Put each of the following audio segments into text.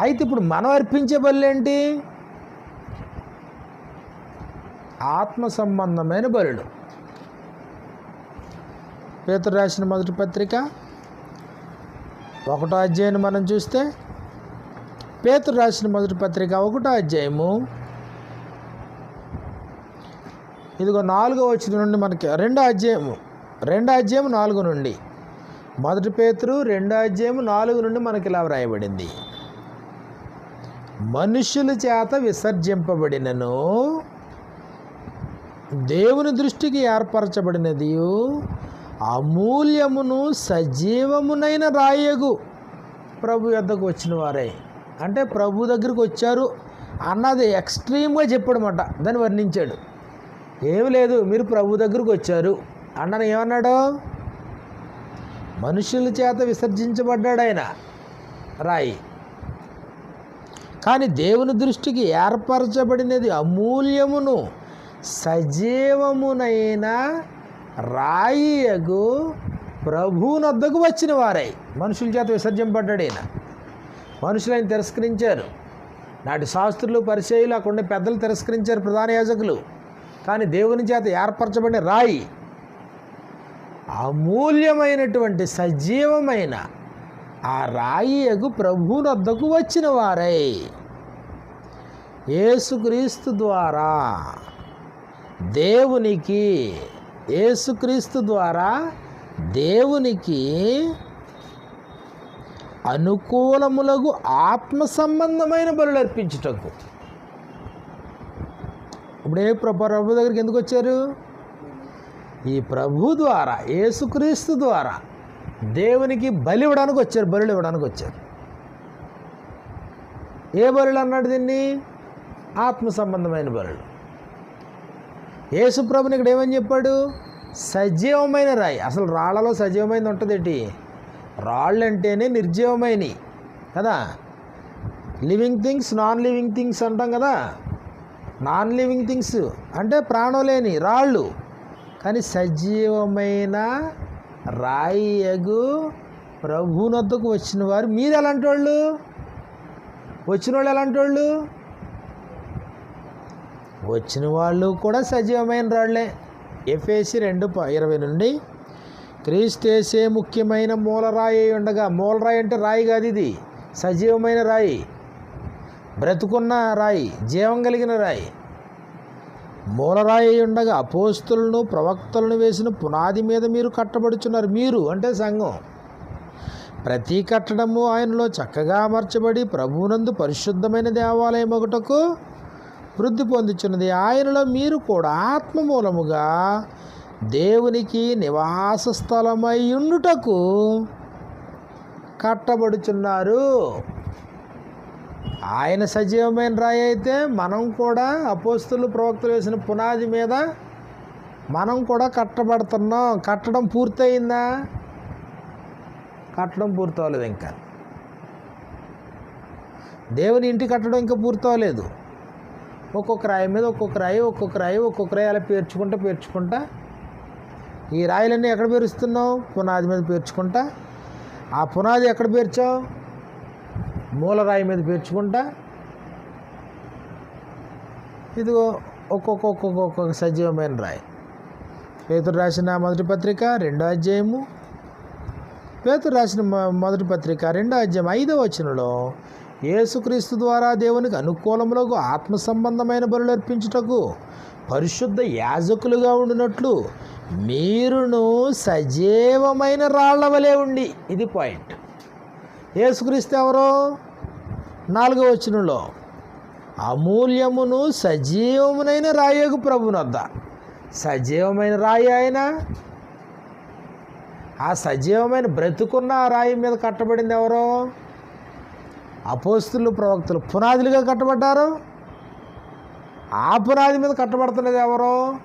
అయితే ఇప్పుడు మనం అర్పించే బలు ఏంటి? ఆత్మ సంబంధమైన బలుడు పేతురు రాసిన మొదటి పత్రిక ఒకటో అధ్యాయం మనం చూస్తే పేతురు రాసిన మొదటి పత్రిక ఒకటో అధ్యాయము ఇదిగో నాలుగో వచ్చిన నుండి మనకి రెండో అధ్యాయము రెండో అధ్యాయం నాలుగు నుండి. మొదటి పేతురు రెండో అధ్యాయం నాలుగు నుండి మనకి ఇలా వ్రాయబడింది. మనుష్యుల చేత విసర్జింపబడినను దేవుని దృష్టికి ఏర్పరచబడినది అమూల్యమును సజీవమునైన రాయగు. ప్రభు యొద్దకు వచ్చిన వారే. అంటే ప్రభు దగ్గరికి వచ్చారు అన్నది ఎక్స్ట్రీమ్గా చెప్పడమాట. దాన్ని వర్ణించాడు. ఏమి లేదు మీరు ప్రభు దగ్గరకు వచ్చారు అన్నని ఏమన్నాడు? మనుషుల చేత విసర్జించబడ్డాడు ఆయన. రాయి. కానీ దేవుని దృష్టికి ఏర్పరచబడినది అమూల్యమును సజీవమునైన రాయియగు ప్రభువునద్దకు వచ్చిన వారై. మనుషుల చేత విసర్జింపడ్డాడు ఈయన. మనుషులు ఆయన తిరస్కరించారు. నాటి శాస్త్రులు పరిచయులు అక్కడ పెద్దలు తిరస్కరించారు ప్రధాన యాజకులు. కానీ దేవుని చేత ఏర్పరచబడిన రాయి అమూల్యమైనటువంటి సజీవమైన ఆ రాయియగు ప్రభువునొద్దకు వచ్చిన వారై. ఏసుక్రీస్తు ద్వారా దేవునికి ఏసుక్రీస్తు ద్వారా దేవునికి అనుకూలములకు ఆత్మ సంబంధమైన బలు అర్పించుటకు. ఇప్పుడు ఏ ప్రభు దగ్గరికి ఎందుకు వచ్చారు? ఈ ప్రభు ద్వారా ఏసుక్రీస్తు ద్వారా. దేవునికి బలి ఇవ్వడానికి వచ్చారు బలులు ఇవ్వడానికి వచ్చారు. ఏ బలులు అన్నాడు దీన్ని? ఆత్మ సంబంధమైన బలులు. యేసుప్రభుని ఇక్కడ ఏమని చెప్పాడు? సజీవమైన రాయి. అసలు రాళ్ళలో సజీవమైనది ఉంటుందేటి రాళ్ళు అంటేనే నిర్జీవమైనవి కదా? Living things non living things అంటాం కదా? నాన్ లివింగ్ థింగ్స్ అంటే ప్రాణం లేని రాళ్ళు. కానీ సజీవమైన రాయగు ప్రభునొద్దకు వచ్చిన వారు మీరు ఎలాంటి వాళ్ళు వచ్చిన వాళ్ళు ఎలాంటి వాళ్ళు వచ్చిన వాళ్ళు కూడా సజీవమైన రాళ్ళే. ఎఫ్ఏసి రెండు ఇరవై నుండి. క్రీస్తేసే ముఖ్యమైన మూలరాయి ఉండగా మూలరాయి అంటే రాయి కాదు ఇది. సజీవమైన రాయి. బ్రతుకున్న రాయి జీవం కలిగిన రాయి. మూలరాయి ఉండగా అపోస్తులను ప్రవక్తలను వేసిన పునాది మీద మీరు కట్టబడుచున్నారు. మీరు అంటే సంఘం. ప్రతి కట్టడము ఆయనలో చక్కగా అమర్చబడి ప్రభువునందు పరిశుద్ధమైన దేవాలయం ఒకటకు వృద్ధి పొందుచున్నది. ఆయనలో మీరు కూడా ఆత్మ మూలముగా దేవునికి నివాస స్థలమై ఉండుటకు కట్టబడుచున్నారు. ఆయన సజీవమైన రాయి అయితే మనం కూడా అపోస్తులు ప్రవక్తలు వేసిన పునాది మీద మనం కూడా కట్టబడుతున్నాం. కట్టడం పూర్తయిందా? కట్టడం పూర్తవలేదు ఇంకా. దేవుని ఇంటి కట్టడం ఇంకా పూర్తవలేదు. ఒక్కొక్క రాయి మీద ఒక్కొక్క రాయి ఒక్కొక్క రాయి ఒక్కొక్క రాయి అలా పేర్చుకుంటా పేర్చుకుంటా. ఈ రాయిలన్నీ ఎక్కడ పేరుస్తున్నావు? పునాది మీద పేర్చుకుంటా. ఆ పునాది ఎక్కడ పేర్చావు? మూలరాయి మీద పేర్చుకుంటా. ఇదిగో ఒక్కొక్క ఒక్కొక్క ఒక్కొక్క సజీవమైన రాయి. పేతురు రాసిన మొదటి పత్రిక రెండో అధ్యాయము. పేతురు రాసిన మొదటి పత్రిక రెండో అధ్యాయం ఐదో వచనంలో యేసుక్రీస్తు ద్వారా దేవునికి అనుకూలములకు ఆత్మ సంబంధమైన బరులు అర్పించుటకు పరిశుద్ధ యాజకులుగా ఉండినట్లు మీరును సజీవమైన రాళ్ళ వలె ఉండి. ఇది పాయింట్ యేసుక్రీస్తు ఎవరు? నాలుగో వచనంలో అమూల్యమును సజీవమునైన రాయకు ప్రభునొద్ద. సజీవమైన రాయి ఆయన? ఆ సజీవమైన బ్రతుకున్న ఆ రాయి మీద కట్టబడింది ఎవరో? అపోస్తులు ప్రవక్తలు. పునాదులుగా కట్టబడ్డారు. ఆ పునాది మీద కట్టబడుతున్నది ఎవరో?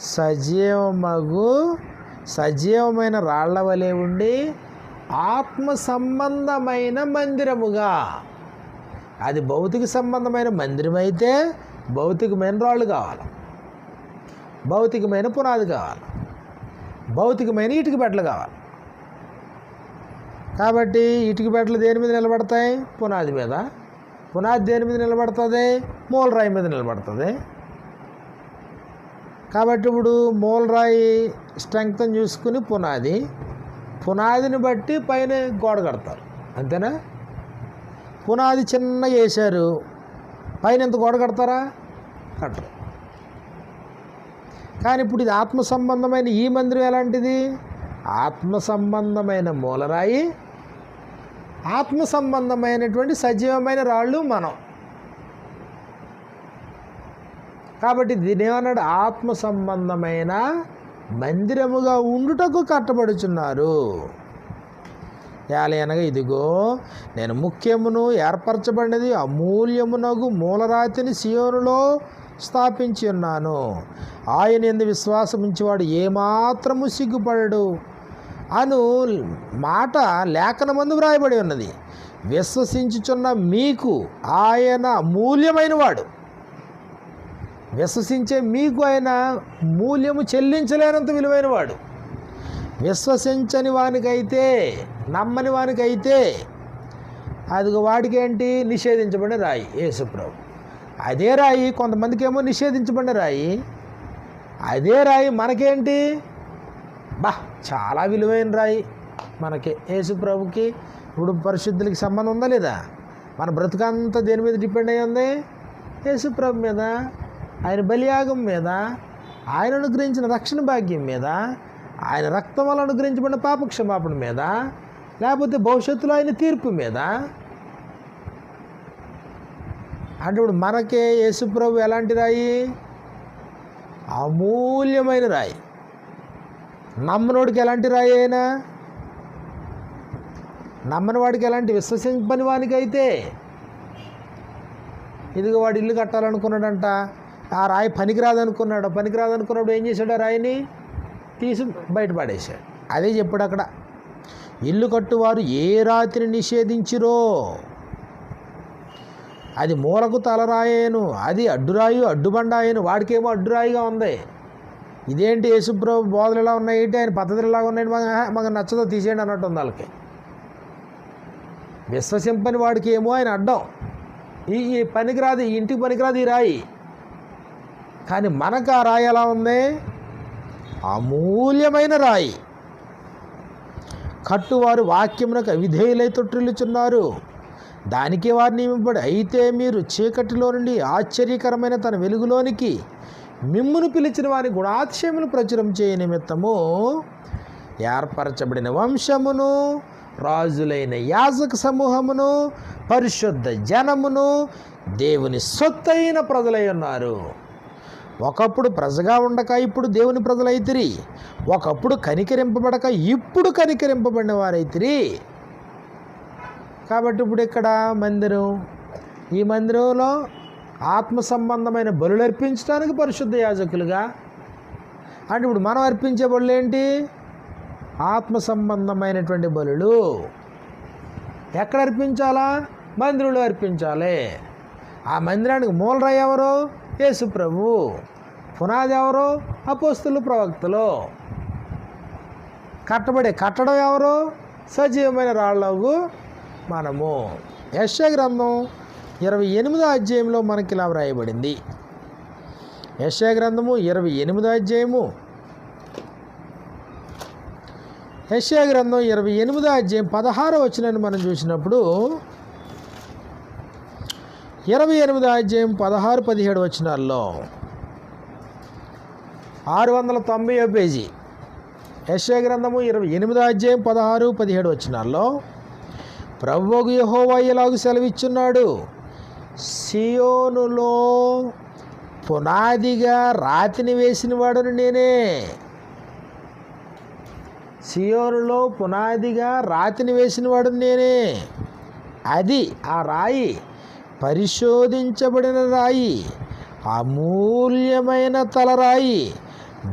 సజీవమగు సజీవమైన రాళ్ళ వలె ఉండి ఆత్మ సంబంధమైన మందిరముగా. అది భౌతిక సంబంధమైన మందిరం అయితే భౌతికమైన రాళ్ళు కావాలి. భౌతికమైన పునాది కావాలి. భౌతికమైన ఇటుక బెట్టలు కావాలి. కాబట్టి ఇటుక బెట్టలు దేని మీద నిలబడతాయి? పునాది మీద. పునాది దేని మీద నిలబడుతుంది? మూలరాయి మీద నిలబడుతుంది. కాబట్టి ఇప్పుడు మూలరాయి స్ట్రెంగ్త్ చూసుకుని పునాది పునాదిని బట్టి పైన గోడ కడతారు. అంతేనా? పునాది చిన్న వేశారు. పైన ఎంత గోడ కడతారా? కట్టరు. కానీ ఇప్పుడు ఇది ఆత్మ సంబంధమైన ఈ మందిరం ఎలాంటిది? ఆత్మ సంబంధమైన మూలరాయి ఆత్మ సంబంధమైనటువంటి సజీవమైన రాళ్ళు మనం. కాబట్టి దీని ఏమన్నాడు? ఆత్మ సంబంధమైన మందిరముగా ఉండుటకు కట్టబడుచున్నారు. ఏలయనగా ఇదిగో నేను ముఖ్యమును ఏర్పరచబడినది అమూల్యమునగు మూలరాతిని సియోనులో స్థాపించి ఉన్నాను. ఆయన ఎందు విశ్వాసం ఉంచేవాడు ఏమాత్రము సిగ్గుపడడు. అను మాట లేఖనమందు వ్రాయబడి ఉన్నది. విశ్వసించుచున్న మీకు ఆయన అమూల్యమైన వాడు విశ్వసించే మీకు ఆయన మూల్యము చెల్లించలేనంత విలువైన వాడు. విశ్వసించని వానికైతే నమ్మని వానికైతే అదిగో వాడికేంటి? నిషేధించబడిన రాయి యేసుప్రభు అదే రాయి కొంతమందికి ఏమో నిషేధించబడిన రాయి. అదే రాయి మనకేంటి? బా చాలా విలువైన రాయి మనకి. యేసుప్రభుకి ఇప్పుడు పరిశుద్ధులకి సంబంధం ఉందా లేదా? మన బ్రతుకంతా దేని మీద డిపెండ్ అయ్యి ఉంది యేసుప్రభు మీద. ఆయన బలియాగం మీద ఆయన అనుగ్రహించిన రక్షణ భాగ్యం మీద ఆయన రక్తం వల్ల అనుగ్రహించబడిన పాపక్షమాపణ మీద లేకపోతే భవిష్యత్తులో ఆయన తీర్పు మీద. అంటే ఇప్పుడు మనకే యేసుప్రభు ఎలాంటి రాయి? అమూల్యమైన రాయి. నమ్మనోడికి ఎలాంటి రాయి అయినా? నమ్మని వాడికి ఎలాంటి విశ్వసింపని వానికైతే? ఇదిగో వాడు ఇల్లు కట్టాలనుకున్నాడంట. ఆ రాయి పనికిరాదనుకున్నాడు. పనికిరాదనుకున్నప్పుడు ఏం చేశాడు ఆ రాయిని? తీసి బయటపడేశాడు అదే చెప్పాడు అక్కడ. ఇల్లు కట్టువారు ఏ రాతిని నిషేధించిరో? అది మూలకు తలరాయేను అది అడ్డురాయి అడ్డుబండాయను వాడికేమో అడ్డురాయిగా ఉంది. ఇదేంటి యేసుప్రభు బోధలు ఎలా ఉన్నాయి? ఏంటి ఆయన పద్ధతులు ఎలా ఉన్నాయి? మాకు మాకు నచ్చదో తీసేయండి అన్నట్టు ఉంది వాళ్ళకి. విశ్వసింపని వాడికి ఏమో ఆయన అడ్డం. ఈ ఈ పనికిరాదు ఈ ఇంటికి పనికిరాదు ఈ రాయి. కానీ మనకు ఆ రాయి ఎలా ఉంది? అమూల్యమైన రాయి. కట్టువారు వాక్యమునకు అవిధేయులై తొట్టిల్లుచున్నారు. దానికి వారిని నియమింపడు అయితే మీరు చీకటిలో నుండి ఆశ్చర్యకరమైన తన వెలుగులోనికి మిమ్మును పిలిచిన వారి గుణాతిశయమును ప్రచురం చేయ నిమిత్తము ఏర్పరచబడిన వంశమును రాజులైన యాజక సమూహమును పరిశుద్ధ జనమును దేవుని సొత్తైన ప్రజలై ఉన్నారు. ఒకప్పుడు ప్రజగా ఉండక ఇప్పుడు దేవుని ప్రజలైతిరి. ఒకప్పుడు కనికరింపబడక ఇప్పుడు కనికరింపబడిన వారైతిరి కాబట్టి ఇప్పుడు ఇక్కడ మందిరం? ఈ మందిరంలో ఆత్మ సంబంధమైన బలులు అర్పించడానికి పరిశుద్ధ యాజకులుగా. అంటే ఇప్పుడు మనం అర్పించే బలు ఏంటి? ఆత్మ సంబంధమైనటువంటి బలులు. ఎక్కడ అర్పించాలా? మందిరంలో అర్పించాలి. ఆ మందిరానికి మూలరాయి ఎవరు? యేసు ప్రభు పునాది ఎవరు? అపోస్తులు ప్రవక్తలు. కట్టబడే కట్టడం ఎవరు? సజీవమైన రాళ్ళకు మనము. యశ గ్రంథం ఇరవై ఎనిమిదో అధ్యాయంలో మనకి ఇలా వ్రాయబడింది. యశ గ్రంథము ఇరవై ఎనిమిదో అధ్యాయము. యశ గ్రంథం ఇరవై ఎనిమిదో అధ్యాయం పదహారో వచ్చినని మనం చూసినప్పుడు ఇరవై ఎనిమిది అధ్యాయం పదహారు పదిహేడు వచనాల్లో. ఆరు వందల తొంభై పేజీ. యశ్వ గ్రంథము ఇరవై ఎనిమిది అధ్యాయం పదహారు పదిహేడు వచనాల్లో ప్రభువుకు యహోవా ఇలాగు సెలవిచ్చున్నాడు. సియోనులో పునాదిగా రాతిని వేసిన వాడును నేనే. సియోనులో పునాదిగా రాతిని వేసిన వాడు నేనే. అది ఆ రాయి పరిశోధించబడిన రాయి అమూల్యమైన తలరాయి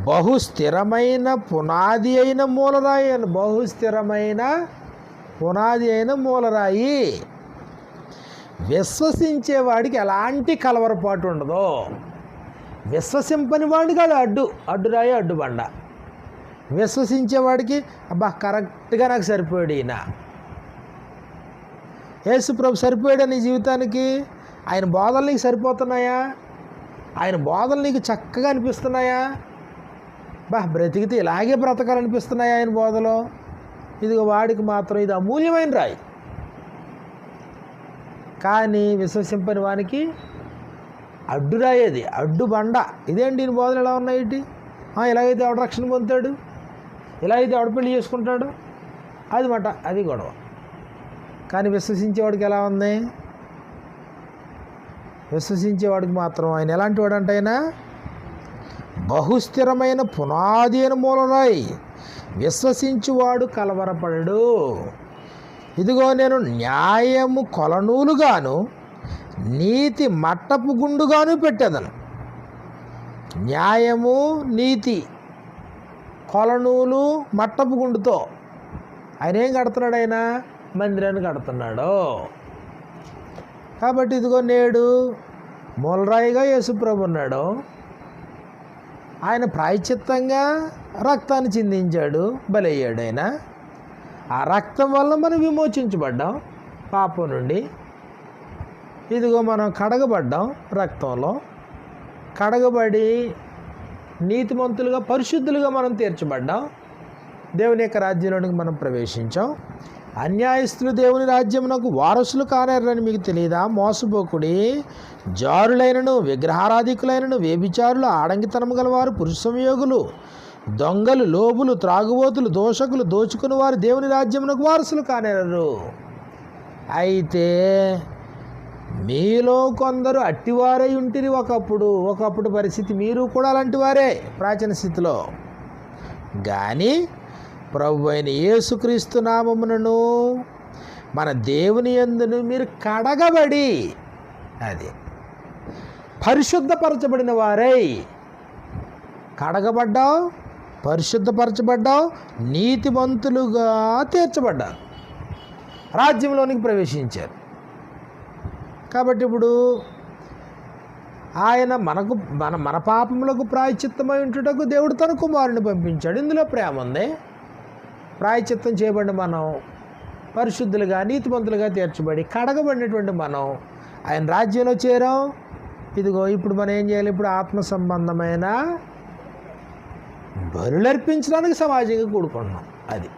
బహు స్థిరమైన పునాది అయిన మూలరాయి అని బహు స్థిరమైన పునాది అయిన మూలరాయి. విశ్వసించేవాడికి ఎలాంటి కలవరపాటు ఉండదు విశ్వసింపని వాడికి కాదు అడ్డు అడ్డురాయి అడ్డుబండ విశ్వసించేవాడికి అబ్బా కరెక్ట్గా నాకు సరిపోయాడు ఈయన. యేసు ప్రభు సరిపోయాడా నీ జీవితానికి? ఆయన బోధలు నీకు సరిపోతున్నాయా? ఆయన బోధలు నీకు చక్కగా అనిపిస్తున్నాయా? బా బ్రతికితే ఇలాగే బ్రతకాలనిపిస్తున్నాయా ఆయన బోధలో? ఇదిగో వాడికి మాత్రం ఇది అమూల్యమైన రాయి. కానీ విశ్వసింపని వానికి అడ్డు రాయేది అడ్డు బండ. ఇదేంటి దీని బోధలు ఎలా ఉన్నాయి ఇలాగైతే ఎవడు రక్షణ పొందుతాడు. ఇలా అయితే ఎవడు పెళ్ళి చేసుకుంటాడు. అది మాట అది గొడవ. కానీ విశ్వసించేవాడికి ఎలా ఉంది? విశ్వసించేవాడికి మాత్రం ఆయన ఎలాంటి వాడు అంటే ఆయన బహుస్థిరమైన పునాది మూలనాయి మూలరాయి విశ్వసించువాడు కలవరపడడు. ఇదిగో నేను న్యాయము కొలనూలుగాను నీతి మట్టపు గుండుగాను పెట్టేదను. న్యాయము నీతి కొలనూలు మట్టపు గుండుతో ఆయన ఏం కడుతున్నాడు ఆయన? మందిరాన్ని కడుతున్నాడు. కాబట్టి ఇదిగో నేడు మూలరాయిగా యేసుప్రభు ఉన్నాడు. ఆయన ప్రాయచిత్తంగా రక్తాన్ని చిందించాడు. బలయ్యాడు ఆయన ఆ రక్తం వల్ల మనం విమోచించబడ్డాం పాపం నుండి. ఇదిగో మనం కడగబడ్డాం రక్తంలో. కడగబడి నీతిమంతులుగా పరిశుద్ధులుగా మనం తీర్చబడ్డాం. దేవుని యొక్క రాజ్యంలోనికి మనం ప్రవేశించాం. అన్యాయస్తులు దేవుని రాజ్యమునకు వారసులు కానేరని మీకు తెలియదా? మోసపోకుడి జారులైనను విగ్రహారాధికులైనను వేభిచారులు ఆడంగితనము గలవారు పురుష సంయోగులు దొంగలు లోబులు త్రాగుబోతులు దోషకులు దోచుకుని వారు దేవుని రాజ్యమునకు వారసులు కానేరరు అయితే మీలో కొందరు అట్టివారై ఉంటిరి ఒకప్పుడు. ఒకప్పుడు పరిస్థితి మీరు కూడా అలాంటి వారే ప్రాచీన స్థితిలో. కానీ ప్రభు అయిన యేసుక్రీస్తు నామమునను మన దేవుని యందును మీరు కడగబడి అది పరిశుద్ధపరచబడిన వారై. కడగబడ్డావు పరిశుద్ధపరచబడ్డావు నీతిమంతులుగా తీర్చబడ్డారు రాజ్యంలోనికి ప్రవేశించారు. కాబట్టి ఇప్పుడు ఆయన మనకు మన మన పాపములకు ప్రాయచిత్తమై ఉంటుటకు దేవుడు తన కుమారుని పంపించాడు. ఇందులో ప్రేమ ఉంది. ప్రాయచిత్తం చేయబడిన మనం పరిశుద్ధులుగా నీతిమంతులుగా తీర్చబడి కడగబడినటువంటి మనం ఆయన రాజ్యంలో చేరాం. ఇదిగో ఇప్పుడు మనం ఏం చేయాలి? ఇప్పుడు ఆత్మ సంబంధమైన బరులర్పించడానికి సమాజంగా కూడుకుంటున్నాం అది.